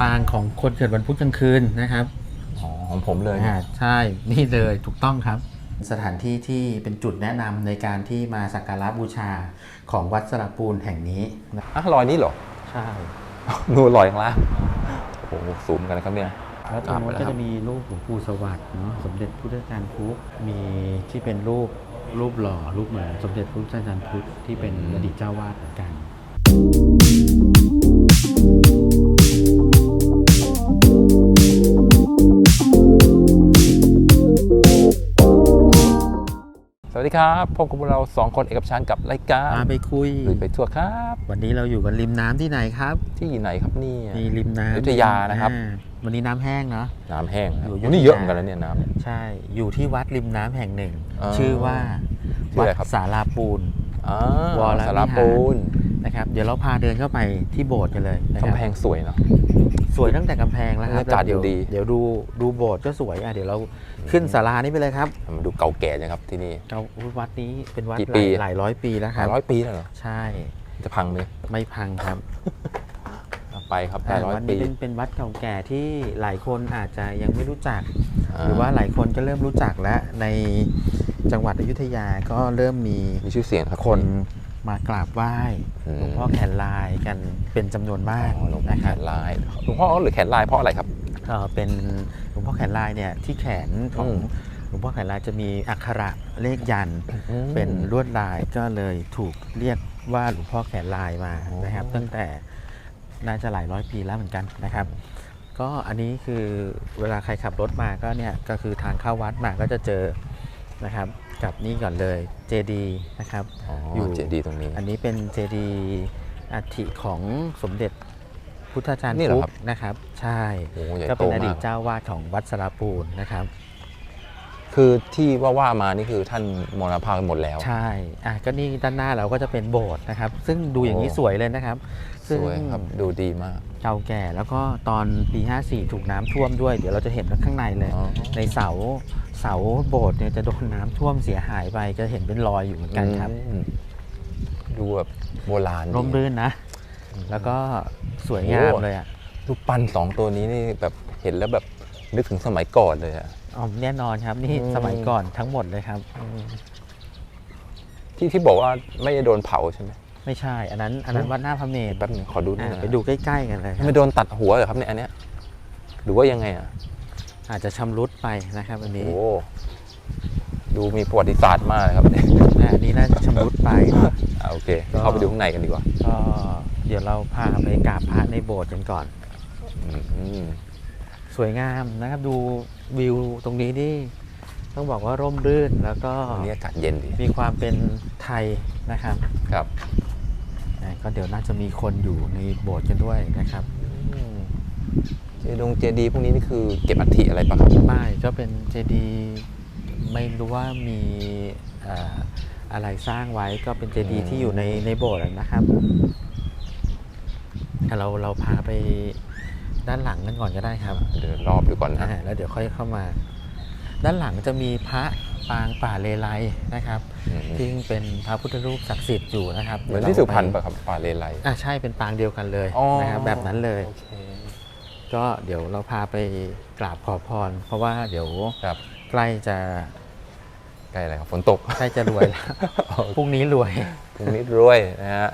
ปางของคนเกิดวันพุธกลางคืนนะครับอ๋อของผมเลยอ่าใช่นี่เลยถูกต้องครับ สถานที่ที่เป็นจุดแนะนำในการที่มาสักการะบูชาของวัดสระปูนแห่งนี้นะอะรอยนี้เหรอ ใช่นูนรอยข้างล่างโอ้โหสูงกันนะครับเนี่ยแล้วตรงนู้นก็จะมีรูปหลวงปู่สวัสดิ์เนาะสมเด็จพุทธจารย์พุทธมีที่เป็นรูปรูปหล่อรูปเหมือนสมเด็จพุทธจารย์พุทธที่เป็นอดีตเจ้าวาดเหมือนกัน วัสดีครับพบกับพวกเราสองคนเอกกับชันกับรายการมาไปคุยลุยไปทั่วครับ วันนี้เราอยู่กันริมน้ำที่ไหนครับ ที่ไหนครับเนี่ยนี่ริมน้ำอยุธยานะครับอ่าวันนี้น้ำแห้งเนาะน้ำแห้งนะอยู่โอ้อยุธยานี่เยอะเหมือนกันแล้วเนี่ยน้ำเนี่ยใช่อยู่ที่วัดริมน้ำแห่งหนึ่งอ๋อชื่อว่าชื่อวัอะไรดครับสาราปูนอ่าวรวิหารสารปูนนะครับ เดี๋ยวเราพาเดินเข้าไปที่โบสถ์กันเลยนะครับกำแพงสวยเนาะ สวยตั้งแต่กำแพงแล้วครับบรรยากาศแล้วเดี๋ยวดี เดี๋ยวดูดูโบสถ์ก็สวยอะเดี๋ยวเราขึ้นศาลานี้ไปเลยครับมันดูเก่าแก่นะครับที่นี่ เราวัดนี้เป็นวัดกี่หปี ลายหลายร้อยปีแล้วครับร้อยปีแล้วเหรอใช่จะพังไหมไม่พังครับไปครับแปดร้อยวัดปีนี้เป็นเป็นวัดเก่าแก่ที่หลายคนอาจจะยังไม่รู้จักอ่าหรือว่าหลายคนก็เริ่มรู้จักแล้วในจังหวัดอยุธยาก็เริ่มมีมีชื่อเสียงครับคน มากราบไหว้อืมหลวงพ่อแขนลายกันเป็นจำนวนมากอ๋อหลวงพ่อนะแขครับนลายหลวงพ่อหรือแขนลายเพราะอะไรครับเอ่อเป็นหลวงพ่อแขนลายเนี่ยที่แขนของอืมหลวงพ่อแขนลายจะมีอักขระเลขยันต์อืมเป็นลวดลายก็เลยถูกเรียกว่าหลวงพ่อแขนลายมาอ๋อนะครับ ตั้งแต่น่าจะหลายร้อยปีแล้วเหมือนกันนะครับ ก็อันนี้คือเวลาใครขับรถมาก็เนี่ยก็คือทางเข้าวัดมาก็จะเจอ นะครับกับนี่ก่อนเลยเจดีนะครับอ๋อออยู่เจดีย์ตรงนี้ อันนี้เป็นเจดีย์อัฐิของสมเด็จพุทธจารย์นี่เหรอพุครับนะครับ ใช่โอ้ใหญ่ก็โตเป็นอมาดีตกเจ้าวาดของวัดสระปูนนะครับ คือที่ว่าว่ามานี่คือท่านมรณภาพไปหมดแล้ว ใช่ อะ ก็นี่ด้านหน้าเราก็จะเป็นโบสถ์นะครับ ซึ่งดูอย่างนี้โอ้ สวยเลยนะครับ สซึ่งวยครับดูดีมาก เก่าแก่ แล้วก็ตอนปี 54 ถูกน้ำท่วมด้วย เดี๋ยวเราจะเห็นข้างในเลย อ๋อ ในเสา เสาโบสถ์เนี่ยจะโดนน้ำท่วมเสียหายไปจะเห็นเป็นรอยอยู่เหมือนกันครับ อืมดูแบบโบราณดีร่มรื่นนะ แล้วก็สวยงามเลยอะรูปปั้นสองตัวนี้นี่แบบเห็นแล้วแบบนึกถึงสมัยก่อนเลยอะ อ๋อแน่นอนครับ นี่อืม สมัยก่อนทั้งหมดเลยครับ ที่ที่บอกว่าไม่ได้โดนเผาใช่ไหม ไม่ใช่ อันนั้น อันนั้นวัดหน้าพระเมรุแป๊บนึงขอดูหน่อยอะนะไปดูใกล้ๆกันเลยครับไม่โดนตัดหัวเหรอครับเนี่ยอันเนี้ยหรือว่ายังไงอะ อาจจะชำรุดไปนะครับอันนี้โอ้ดูมีประวัติศาสตร์มากเลยครับเนี่ยอะอันนี้น่าจะชำรุดไปเนอะอะโอเคก็เข้าไปดูข้างในกันดีกว่าก็เดี๋ยวเราพาไปกราบพระในโบสถ์กันก่อน อืมสวยงามนะครับดูวิวตรงนี้นี่ต้องบอกว่าร่มรื่นแล้วก็วันนี้อากาศเย็นดีมีความเป็นไทยนะครับครับอะก็เดี๋ยวน่าจะมีคนอยู่ในโบสถ์กันด้วยนะครับ อืม เจดงเจดีย์พวกนี้นี่คือเก็บอัฐิอะไรปะครับป้ายก็เป็นเจดีย์ไม่รู้ว่ามีเอ่ออะไรสร้างไว้ก็เป็นเจดีย์ที่อยู่ในในโบสถ์นะครับอะเราเราพาไปด้านหลังกันก่อนก็ได้ครับเดินรอบดูก่อนนะ อ่าแล้วเดี๋ยวค่อยเข้ามา ด้านหลังจะมีพระปางป่าเลไลนะครับอืม ที่เป็นพระพุทธรูปศักดิ์สิทธิ์อยู่นะครับเหมือนดี๋ยวที่สุพรรณเาไปปะครับป่าเลไลอ่าใช่เป็นปางเดียวกันเลยอ๋อนะครับแบบนั้นเลย โอเค ก็เดี๋ยวเราพาไปกราบขอพร เพราะว่าเดี๋ยวครับใกล้จะใกล้อะไรครับฝนตก ใกล้จะรวยแล้วพรุ่งนี้รวยตรงนี้รวยนะฮะ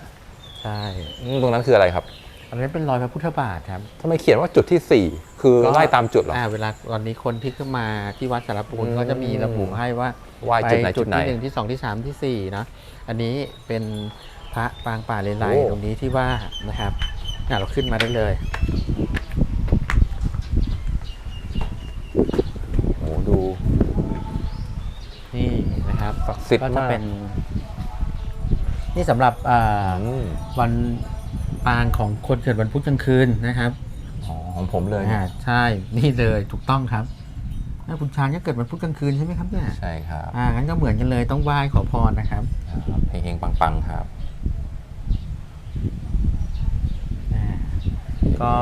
ใช่อืมตรงนั้นคืออะไรครับ อันนี้เป็นรอยพระพุทธบาทครับ ทำไมเขียนว่าจุดที่ 4 คือก็ไล่ตามจุดเหรออ่าเวลาตอนนี้คนที่ขึ้นมาที่วัดสารปูนอืมก็จะมีระบุให้ว่าไหว้จุดไหนปจุดไหนที่หนึ่งที่สองที่สามที่สี่เนอะอันนี้เป็นพระปางป่าเลไลโอ้ ตรงนี้ที่ว่านะครับอะเราขึ้นมาได้เลย โอ้ดู นี่นะ ครับศักดิ์สิทธิ์ก็จะมากเป็น นี่สำหรับอ่าอืมวันปางของคนเกิดวันพุธกลางคืนนะครับอ๋อของผมเลย อ่าใช่นี่เลยถูกต้องครับอ่าคุณชานก็เกิดวันพุธกลางคืนใช่ไหมครับเนี่ยใช่ครับอ่างั้นก็เหมือนกันเลยต้องไหว้ขอพรนะครับครับเฮงๆปังๆครับ อ่าก็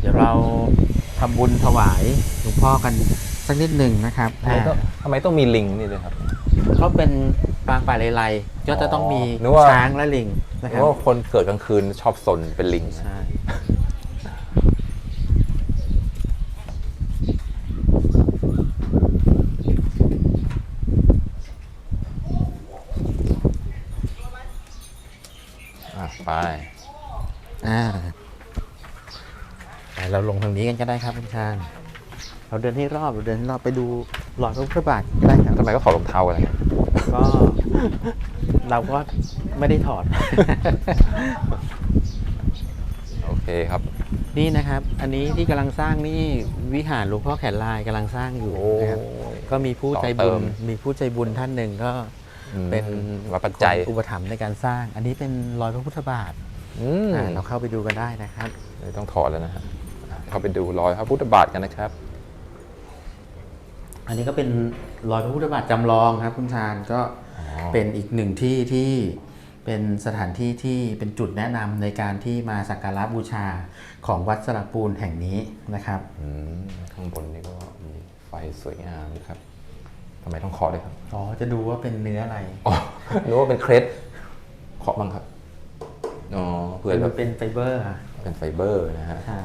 เดี๋ยวเราทำบุญถวายหลวงพ่อกันสักนิดหนึ่งนะครับทำไมต้องอ่า ทำไมต้องมีลิงนี่ด้วยครับ เขาเป็นปางป่าเลไลก็จะต้องมีช้างและลิงนะครับราะว่าคนเกิดกลางคืนชอบสนเป็นลิงใช่อะไปอ่าแต่เราลงทางนี้กันก็ได้ครับคุณชานเราเดินให้รอบเราเดินให้รอบไปดู รอยพระพุทธบาทก็ได้ครับทำไมก็ขอรองเท้าอะไรครับก็เราก็ไม่ได้ถอด โอเคครับ นี่นะครับ อันนี้ที่กำลังสร้างนี่วิหารหลวงพ่อแขนลายกำลังสร้างอยู่โอ้นะครับก็มีผู้ใจต่อเติบุญมมีผู้ใจบุญท่านหนึ่งก็อืมเป็นวัดปัจจัยคนอุปถัมภ์ในการสร้าง อันนี้เป็นรอยพระพุทธบาทอืมอ่าเราเข้าไปดูกันได้นะครับไม่ต้องถอดแล้วนะฮะเข้าไปดูรอยพระพุทธบาทกันนะครับ อันนี้ก็เป็นรอยพระพุทธบาทจำลองครับ คุณชาญก็อ๋อเป็นอีกหนึ่งที่ที่เป็นสถานที่ที่เป็นจุดแนะนำในการที่มาสักการะบูชาของวัดสระปูนแห่งนี้นะครับอืมข้างบนนี่ก็มีไฟสวยงามนะครับทำไมต้องเคาะด้วยครับ อ๋อ จะดูว่าเป็นเนื้ออะไร อ๋อนึกว่าเป็นเครสเคาะบ้างครับ อ๋อเพื่อเป็นแบบเป็นไฟเบอร์ค่ะเป็นไฟเบอร์นะฮะ ใช่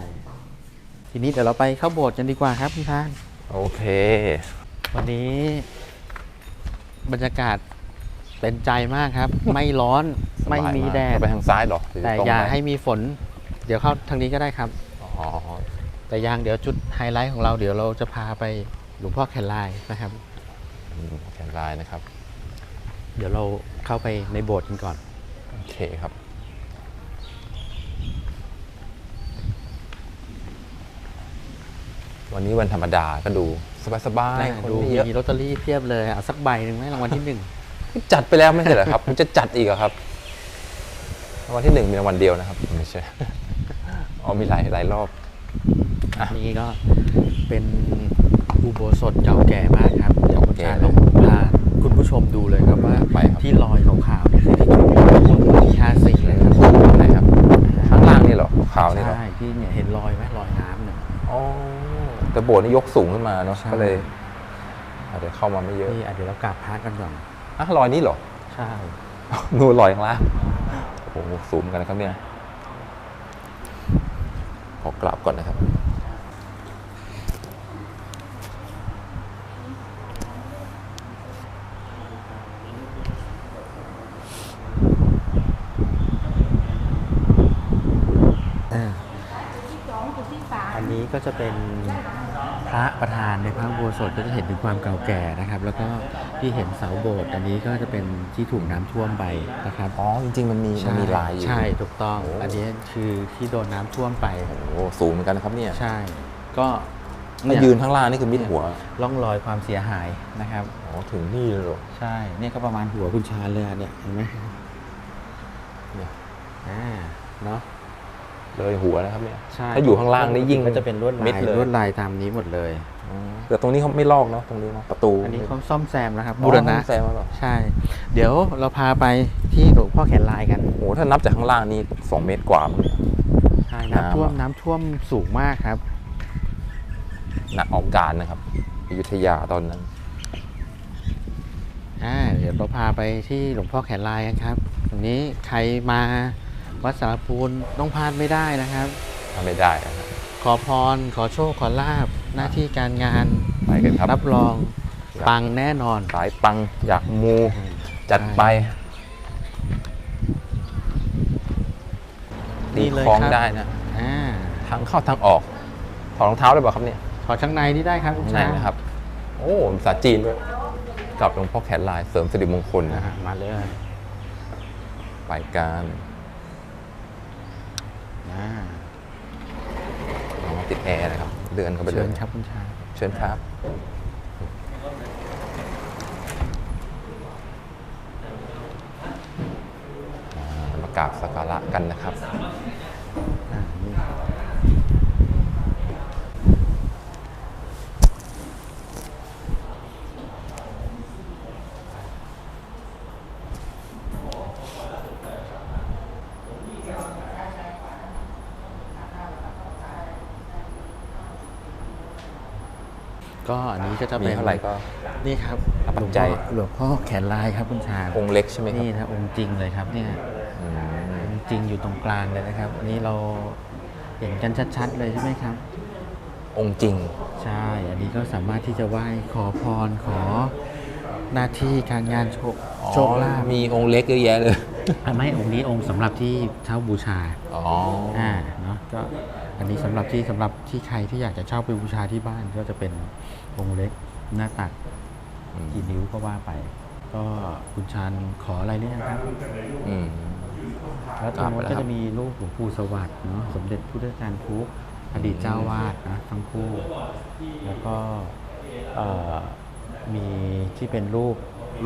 ทีนี้เดี๋ยวเราไปเข้าโบสถ์กันดีกว่าครับคุณชาญ โอเค วันนี้บรรยากาศเป็นใจมากครับ ไม่ร้อนไม่มีแดดเราไปทางซ้ายเหรอหรืแต่รงอย่าไปให้มีฝน เดี๋ยวเข้าทางนี้ก็ได้ครับ อ๋อแต่ยังเดี๋ยวจุดไฮไลท์ของเราเดี๋ยวเราจะพาไปหลวงพ่อแคนลายนะครับ อืมแขนลายนะครับ เดี๋ยวเราเข้าไปในโบสถ์กันก่อน โอเคครับ วันนี้วันธรรมดาก็ดูสบายๆคนดูไม่เยอะมีลอตเตอรี่เพียบเลยเอาสักใบหนึ่งไหมรางวัลที่หนึ่งจัดไปแล้วไม่ใช่เหรอครับมันจะจัดอีกเหรอครับรางวัลที่หนึ่งมีรางวัลเดียวนะครับไม่ใช่อ๋อมีหลายหลายรอบอะนี่ก็เป็นอุโบสถเก่าแก่มากครับเดี๋ยวคุณเก่ชาญเลยลองพาคุณผู้ชมดูเลยครับว่าไปครับที่รอยขาวๆนี่คือที่จุดที่ห้าสี่เลยครับไหนครับข้างล่างนี่เหรอขาวนี่เหรอใช่ที่เนี่ยเห็นรอยไหมรอยน้ำเนี่ยอ๋อ แต่โบสถ์นี่ยกสูงขึ้นมาเนาะใช่ ก็เลย อาจจะเข้ามาไม่เยอะนี่อะเดี๋ยวเรากราบพระกันก่อนอะรอยนี้เหรอ ใช่ นูนลอยข้างล่างโอ้โหสูงเหมือนกันนะครับเนี่ย ขอกราบก่อนนะครับ อ่า อันนี้ก็จะเป็นพ ระประธานในพระอุโบสถก็จะเห็นถึงความเก่าแก่นะครับ แล้วก็ที่เห็นเสาโบสถ์อันนี้ก็จะเป็นที่ถูกน้ำท่วมไปนะครับอ๋อจริงๆมันมีมันมีลายอยู่ ใช่ถูกต้อง โอ้ อันนี้คือที่โดนน้ำท่วมไปโอ้โหสูงเหมือนกันนะครับเนี่ยใช่ ก็ถ้ายืนข้างล่างนี่คือมิดหัวร่องรอยความเสียหายนะครับ อ๋อถึงนี่เลยเหรอใช่เนี่ยก็ประมาณหัวคุณชาญเลยอะเนี่ยเห็นไหมเนี่ยอ่าเนาะ เลยหัวนะครับเนี่ยใช่ถ้าอยู่ข้างล่างนี่ยิ่งก็จะเป็นลวดลามิยดเลย ลวดลายตามนี้หมดเลย แต่ตรงนี้เขาไม่ลอกเนาะตรงนี้เนาะประตูอันนี้เขาซ่อมแซมแล้วครับอ๋อบูรณะซ่อมแซมแล้วเหรอใช่ เดี๋ยวเราพาไปที่หลวงพ่อแขนลายกันโอ้โหถ้านับจากข้างล่างนี่สองเมตรกว่ามั้งเนี่ยใช่น้ำท่วมน้ำอะน้ำท่วมสูงมากครับ หนักออกการนะครับอยุธยาตอนนั้นอ่าเดี๋ยวเราพาไปที่หลวงพ่อแขนลายกันครับตรงนี้ใครมา วัดสารปูนต้องพลาดไม่ได้นะครับ ทำไม่ได้นะครับขอพร ขอโชค ขอลาบ หน้าที่การงาน ไปกันครับรับรองครับปังแน่นอน สายปังอยากมู จัดไปนี่ตีเลยคล้องครับได้นะอ่าทางเข้าทางออกถอดรองเท้าได้ป่ะครับเนี่ยขอข้างในนี่ได้ครับคุณใช่ช้างนะครับ โอ้ภาษาจีนด้วยกับหลวงพ่อแขนลายเสริมสิริมงคลอ่านะฮะมาเลย ไปการ อ่าเอามาติดแอร์นะครับ เดินเข้าไปเลเชิยญครับคุณช้างเชิญครับอ่ามากราบสักการะกันนะครับ อ่านี่ ก็อันนี้ก็จะมีเป็นเท่าไหร่ก็ นี่ครับรับหลปัวจงจัพ่อยหลวงพ่อแขนลายครับคุณชาญองค์เล็กใช่ไหมครับนี่นะองค์จริงเลยครับเนี่ยอืมองค์จริงอยู่ตรงกลางเลยนะครับ อันนี้เราเห็นกันชัดๆเลยใช่ไหมครับ องค์จริง ใช่ อันนี้ก็สามารถที่จะไหว้ขอพรขอหน้าที่การงานโชคโชคลาภมีองค์เล็กเยอะแยะเลย อะไม่องค์นี้องค์สำหรับที่เช่าบูชา อ๋อ อ่า เนาะก็ อันนี้สำหรับที่สำหรับที่ใครที่อยากจะเช่าไปบูชาที่บ้านก็จะเป็นองค์เล็กหน้าตักอืมกี่นิ้วก็ว่าไป ก็คุณชานขออะไรหรือยังครับอืมแล้วตรงนู้นครับก็จะมีรูปหลวงปู่สวัสดิ์เนาะสมเด็จพุทธจารย์ทุกอดีตเจ้าวาดนะทั้งคู่แล้วก็เอ่อมีที่เป็นรูป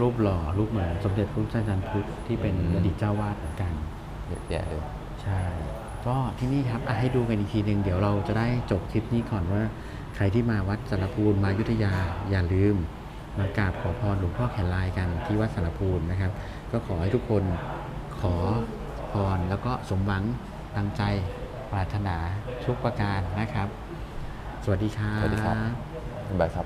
รูปหล่อรูปเหมือนสมเด็จพุทธจารย์ทุกที่เป็นอดีตเจ้าวาดเหมือนกันเยอะแยะเลยใช่ ก็ที่นี่ครับให้ดูกันอีกทีหนึ่งเดี๋ยวเราจะได้จบคลิปนี้ก่อนว่า ใครที่มาวัดสารพูนมายุทธยาอย่าลืมมากราบขอพรหลวงพ่อแขนลายกันที่วัดสารพูนนะครับ ก็ขอให้ทุกคนขอพรแล้วก็สมหวังตั้งใจปรารถนาทุกประการนะครับ สวัสดีครับสวัสดีครับบ๊ายครับ